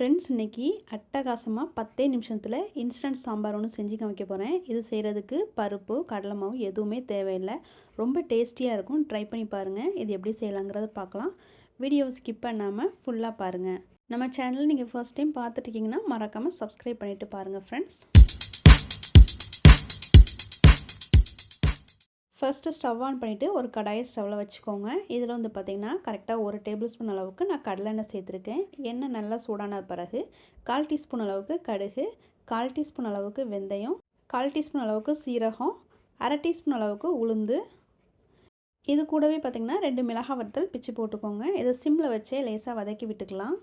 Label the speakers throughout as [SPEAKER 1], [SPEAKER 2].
[SPEAKER 1] Friends இன்றைக்கி அட்டகாசமாக பத்தே நிமிஷத்தில் இன்ஸ்டன்ட் சாம்பார் ஒன்று செஞ்சு காமிக்க போகிறேன் இது செய்கிறதுக்கு பருப்பு கடலை மாவு எதுவுமே தேவையில்லை. ரொம்ப டேஸ்டியாக இருக்கும். ட்ரை பண்ணி பாருங்கள் இது எப்படி செய்யலாங்கிறத பார்க்கலாம். வீடியோவை ஸ்கிப் பண்ணாமல் ஃபுல்லாக பாருங்கள் நம்ம சேனல் நீங்கள் ஃபர்ஸ்ட் டைம் பார்த்துட்ருக்கீங்கன்னா மறக்காமல் சப்ஸ்கிரைப் பண்ணிவிட்டு பாருங்கள் ஃப்ரெண்ட்ஸ் ஃபஸ்ட்டு ஸ்டவ் ஆன் பண்ணிவிட்டு ஒரு கடாயை ஸ்டவ்வில் வச்சுக்கோங்க. இதில் வந்து பார்த்திங்கன்னா கரெக்டாக ஒரு டேபிள் ஸ்பூன் அளவுக்கு நான் கடலெண்ணெய் சேர்த்துருக்கேன். எண்ணெய் நல்லா சூடான பிறகு கால் டீஸ்பூன் அளவுக்கு கடுகு கால் டீஸ்பூன் அளவுக்கு வெந்தயம் கால் டீஸ்பூன் அளவுக்கு சீரகம் அரை டீஸ்பூன் அளவுக்கு உளுந்து. இது கூடவே பார்த்திங்கன்னா ரெண்டு மிளகாய் வறுத்தல் பிச்சு போட்டுக்கோங்க. இதை சிம்மில் வச்சே லேசாக வதக்கி விட்டுக்கலாம்.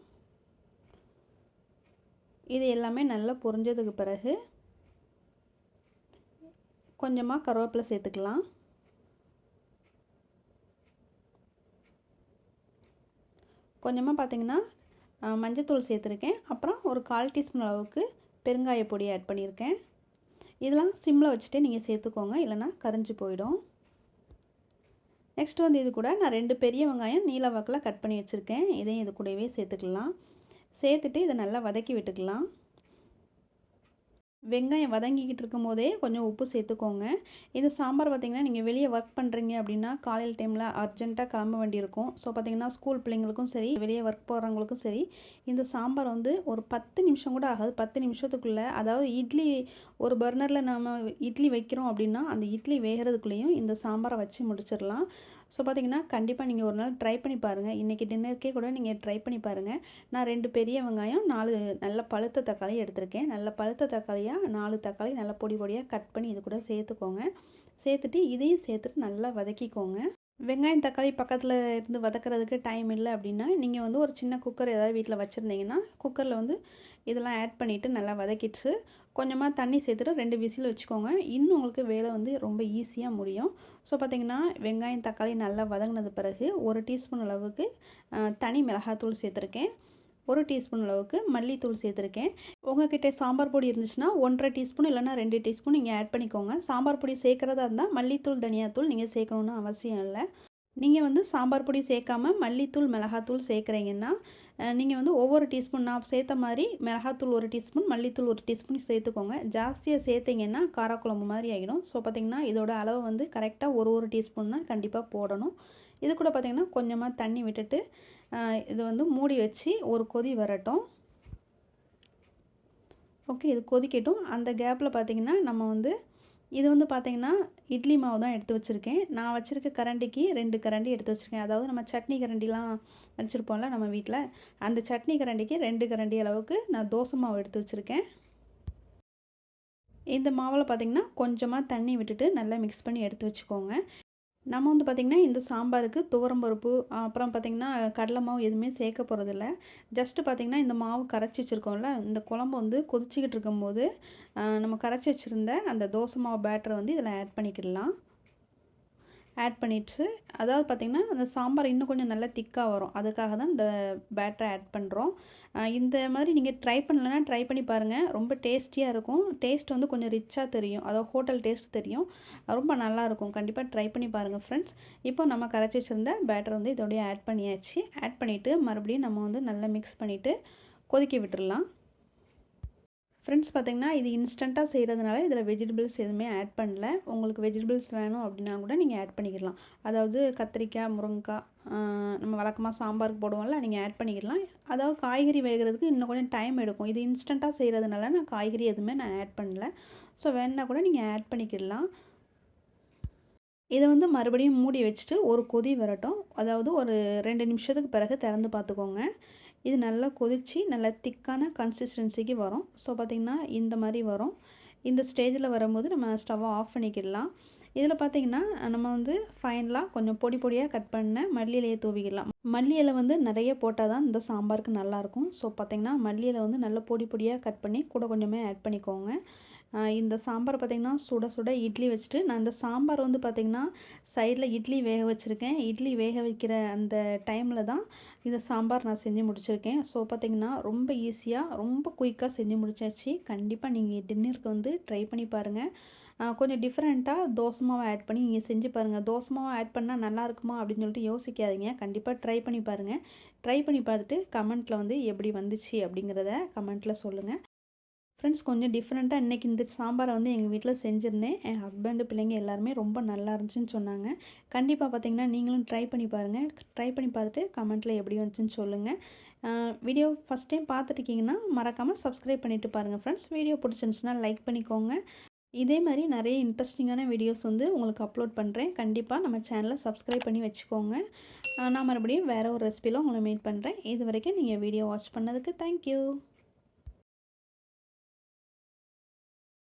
[SPEAKER 1] இது எல்லாமே நல்லா பொரிஞ்சதுக்கு பிறகு கொஞ்சமாக கருவேப்பிலை சேர்த்துக்கலாம். கொஞ்சமாக பார்த்திங்கன்னா மஞ்சத்தூள் சேர்த்துருக்கேன். அப்புறம் ஒரு கால் டீஸ்பூன் அளவுக்கு பெருங்காய பொடி ஆட் பண்ணியிருக்கேன். இதெல்லாம் சிம்மில் வச்சுட்டே நீங்கள் சேர்த்துக்கோங்க. இல்லைனா கரைஞ்சி போயிடும். நெக்ஸ்ட் வந்து இது கூட நான் ரெண்டு பெரிய வெங்காயம் நீல வாக்கில் கட் பண்ணி வச்சுருக்கேன். இதையும் இது கூடவே சேர்த்துக்கலாம். சேர்த்துட்டு இதை நல்லா வதக்கி விட்டுக்கலாம். வெங்காயம் வதங்கிக்கிட்டு இருக்கும் போதே கொஞ்சம் உப்பு சேர்த்துக்கோங்க. இந்த சாம்பார் பார்த்திங்கன்னா நீங்கள் வெளியே ஒர்க் பண்ணுறீங்க அப்படின்னா காலையில் டைமில் அர்ஜென்ட்டாக கிளம்ப வேண்டியிருக்கும். ஸோ பார்த்திங்கன்னா ஸ்கூல் பிள்ளைங்களுக்கும் சரி வெளியே ஒர்க் போகிறவங்களுக்கும் சரி இந்த சாம்பார் வந்து ஒரு பத்து நிமிஷம் கூட ஆகாது. பத்து நிமிஷத்துக்குள்ளே அதாவது இட்லி ஒரு பர்னரில் நம்ம இட்லி வைக்கிறோம் அப்படின்னா அந்த இட்லி வேகிறதுக்குள்ளேயும் இந்த சாம்பாரை வச்சு முடிச்சிடலாம். ஸோ பார்த்திங்கன்னா கண்டிப்பாக நீங்கள் ஒரு நாள் ட்ரை பண்ணி பாருங்கள் இன்றைக்கி டின்னருக்கே கூட நீங்கள் ட்ரை பண்ணி பாருங்கள் நான் ரெண்டு பெரிய வெங்காயம் நாலு நல்ல பழுத்த தக்காளி எடுத்திருக்கேன். நல்ல பழுத்த தக்காளியாக நாலு தக்காளி நல்லா பொடி பொடியாக கட் பண்ணி இது கூட சேர்த்துக்கோங்க. சேர்த்துட்டு இதையும் சேர்த்துட்டு நல்லா வதக்கிக்கோங்க. வெங்காயம் தக்காளி பக்கத்தில் இருந்து வதக்கிறதுக்கு டைம் இல்லை அப்படின்னா நீங்கள் வந்து ஒரு சின்ன குக்கர் ஏதாவது வீட்டில் வச்சுருந்தீங்கன்னா குக்கரில் வந்து இதெல்லாம் ஆட் பண்ணிவிட்டு நல்லா வதக்கிட்டு கொஞ்சமாக தண்ணி சேர்த்துட்டு ரெண்டு விசில் வச்சுக்கோங்க. இன்னும் உங்களுக்கு வேலை வந்து ரொம்ப ஈஸியாக முடியும். ஸோ பார்த்திங்கன்னா வெங்காயம் தக்காளி நல்லா வதங்கினது பிறகு ஒரு டீஸ்பூன் அளவுக்கு தனி மிளகாத்தூள் சேர்த்துருக்கேன். ஒரு டீஸ்பூன் அளவுக்கு மல்லித்தூள் சேர்த்துருக்கேன். உங்ககிட்ட சாம்பார் பொடி இருந்துச்சுன்னா ஒன்றரை டீஸ்பூன் இல்லைனா ரெண்டு டீஸ்பூன் நீங்கள் ஆட் பண்ணிக்கோங்க. சாம்பார் பொடி சேர்க்குறதா இருந்தால் மல்லித்தூள் தனியாத்தூள் நீங்கள் சேர்க்கணுன்னு அவசியம் இல்லை. நீங்கள் வந்து சாம்பார் பொடி சேர்க்காம மல்லித்தூள் மிளகாத்தூள் சேர்க்குறீங்கன்னா நீங்கள் வந்து ஒவ்வொரு டீஸ்பூன் நான் சேர்த்த மாதிரி மிளகாத்தூள் ஒரு டீஸ்பூன் மல்லித்தூள் ஒரு டீஸ்பூன் சேர்த்துக்கோங்க. ஜாஸ்தியாக சேர்த்திங்கன்னா காரக்குழம்பு மாதிரி ஆகிடும். ஸோ பார்த்திங்கன்னா இதோட அளவு வந்து கரெக்டாக ஒரு ஒரு டீஸ்பூன் தான் கண்டிப்பாக போடணும். இது கூட பார்த்திங்கன்னா கொஞ்சமாக தண்ணி விட்டுட்டு இது வந்து மூடி வச்சு ஒரு கொதி வரட்டும். ஓகே இது கொதிக்கட்டும். அந்த கேப்பில் பார்த்திங்கன்னா நம்ம வந்து இது வந்து பார்த்திங்கன்னா இட்லி மாவு தான் எடுத்து வச்சுருக்கேன். நான் வச்சுருக்க கரண்டிக்கு ரெண்டு கரண்டி எடுத்து வச்சுருக்கேன். அதாவது நம்ம சட்னி கரண்டிலாம் வச்சுருப்போம்ல நம்ம வீட்டில் அந்த சட்னி கரண்டிக்கு ரெண்டு கரண்டி அளவுக்கு நான் தோசை மாவு எடுத்து வச்சுருக்கேன். இந்த மாவில் பார்த்திங்கன்னா கொஞ்சமாக தண்ணி விட்டுட்டு நல்லா மிக்ஸ் பண்ணி எடுத்து வச்சுக்கோங்க. நம்ம வந்து பார்த்திங்கன்னா இந்த சாம்பாருக்கு துவரம்பருப்பு அப்புறம் பார்த்திங்கன்னா கடலை மாவு எதுவுமே சேர்க்க போகிறதில்ல ஜஸ்ட்டு பார்த்திங்கன்னா இந்த மாவு கரைச்சி வச்சுருக்கோம்ல இந்த குழம்பு வந்து கொதிச்சிக்கிட்டு இருக்கும்போது நம்ம கரைச்சி வச்சுருந்த அந்த தோசை மாவு பேட்டரை வந்து இதில் ஆட் பண்ணிக்கிடலாம். ஆட் பண்ணிவிட்டு அதாவது பார்த்திங்கன்னா அந்த சாம்பார் இன்னும் கொஞ்சம் நல்லா திக்காக வரும். அதுக்காக தான் இந்த பேட்டரை ஆட் பண்ணுறோம் இந்த மாதிரி நீங்கள் ட்ரை பண்ணலன்னா ட்ரை பண்ணி பாருங்கள் ரொம்ப டேஸ்டியாக இருக்கும். டேஸ்ட் வந்து கொஞ்சம் ரிச்சாக தெரியும். அதாவது ஹோட்டல் டேஸ்ட் தெரியும். ரொம்ப நல்லாயிருக்கும் கண்டிப்பாக ட்ரை பண்ணி பாருங்கள் ஃப்ரெண்ட்ஸ் இப்போ நம்ம கரைச்சி வச்சுருந்த பேட்டர் வந்து இதோடய ஆட் பண்ணியாச்சு. ஆட் பண்ணிவிட்டு மறுபடியும் நம்ம வந்து நல்லா மிக்ஸ் பண்ணிவிட்டு கொதிக்க விட்டுடலாம் ஃப்ரெண்ட்ஸ் பார்த்திங்கன்னா இது இன்ஸ்டண்ட்டாக செய்கிறதுனால இதில் வெஜிடபிள்ஸ் எதுவுமே ஆட் பண்ணல. உங்களுக்கு வெஜிடபிள்ஸ் வேணும் அப்படின்னா கூட நீங்கள் ஆட் பண்ணிக்கலாம். அதாவது கத்திரிக்காய் முருங்கைக்காய் நம்ம வழக்கமாக சாம்பாருக்கு போடுவோம்ல நீங்கள் ஆட் பண்ணிக்கலாம். அதாவது காய்கறி வேகிறதுக்கு இன்னும் கொஞ்சம் டைம் எடுக்கும். இது இன்ஸ்டண்ட்டாக செய்கிறதுனால நான் காய்கறி எதுவுமே நான் ஆட் பண்ணல. ஸோ வேணுன்னா கூட நீங்கள் ஆட் பண்ணிக்கிடலாம். இதை வந்து மறுபடியும் மூடி வச்சுட்டு ஒரு கொதி வரட்டும். அதாவது ஒரு ரெண்டு நிமிஷத்துக்கு பிறகு திறந்து பார்த்துக்கோங்க. இது நல்லா கொதித்து நல்லா திக்கான கன்சிஸ்டன்சிக்கு வரும். ஸோ பார்த்திங்கன்னா இந்த மாதிரி வரும். இந்த ஸ்டேஜில் வரும்போது நம்ம ஸ்டவ்வை ஆஃப் பண்ணிக்கிடலாம். இதில் பார்த்திங்கன்னா நம்ம வந்து ஃபைனலாக கொஞ்சம் பொடி பொடியாக கட் பண்ண மல்லி இலையை தூவிக்கிடலாம். மல்லி இலை வந்து நிறைய போட்டால் தான் இந்த சாம்பாருக்கு நல்லாயிருக்கும் ஸோ பார்த்திங்கன்னா மல்லி இலை வந்து நல்லா பொடி பொடியாக கட் பண்ணி கூட கொஞ்சமே ஆட் பண்ணிக்கோங்க. இந்த சாம்பார் பார்த்திங்கன்னா சுட சுட இட்லி வச்சுட்டு நான் இந்த சாம்பார் வந்து பார்த்திங்கன்னா சைடில் இட்லி வேக வச்சுருக்கேன். இட்லி வேக வைக்கிற அந்த டைமில் தான் இந்த சாம்பார் நான் செஞ்சு முடிச்சிருக்கேன். ஸோ பார்த்திங்கன்னா ரொம்ப ஈஸியாக ரொம்ப குயிக்காக செஞ்சு முடிச்சாச்சு. கண்டிப்பாக நீங்கள் டின்னருக்கு வந்து ட்ரை பண்ணி பாருங்கள் கொஞ்சம் டிஃப்ரெண்ட்டாக தோசை மாவை ஆட் பண்ணி நீங்கள் செஞ்சு பாருங்கள் தோசை மாவை ஆட் பண்ணால் நல்லா இருக்குமா அப்படின்னு சொல்லிட்டு யோசிக்காதீங்க. கண்டிப்பாக ட்ரை பண்ணி பாருங்கள் ட்ரை பண்ணி பார்த்துட்டு கமெண்ட்டில் வந்து எப்படி வந்துச்சு அப்படிங்கிறத கமெண்ட்டில் சொல்லுங்கள் ஃப்ரெண்ட்ஸ் கொஞ்சம் டிஃப்ரெண்ட்டாக இன்றைக்கி இந்த சாம்பாரை வந்து எங்கள் வீட்டில் செஞ்சுருந்தேன். என் ஹஸ்பண்டு பிள்ளைங்க எல்லாருமே ரொம்ப நல்லா இருந்துச்சுன்னு சொன்னாங்க. கண்டிப்பாக பார்த்தீங்கன்னா நீங்களும் ட்ரை பண்ணி பாருங்கள் ட்ரை பண்ணி பார்த்துட்டு கமெண்ட்டில் எப்படி வந்துச்சுன்னு சொல்லுங்கள் வீடியோ ஃபஸ்ட் டைம் பார்த்துருக்கீங்கன்னா மறக்காமல் சப்ஸ்கிரைப் பண்ணிவிட்டு பாருங்கள் ஃப்ரெண்ட்ஸ் வீடியோ பிடிச்சிருந்துச்சுன்னா லைக் பண்ணிக்கோங்க. இதே மாதிரி நிறைய இன்ட்ரெஸ்டிங்கான வீடியோஸ் வந்து உங்களுக்கு அப்லோட் பண்ணுறேன் கண்டிப்பாக நம்ம சேனலை சப்ஸ்கிரைப் பண்ணி வச்சுக்கோங்க. நான் மறுபடியும் வேறு ஒரு ரெசிபியில் உங்களை மீட் பண்ணுறேன் இது வரைக்கும் நீங்கள் வீடியோ வாட்ச் பண்ணதுக்கு தேங்க்யூ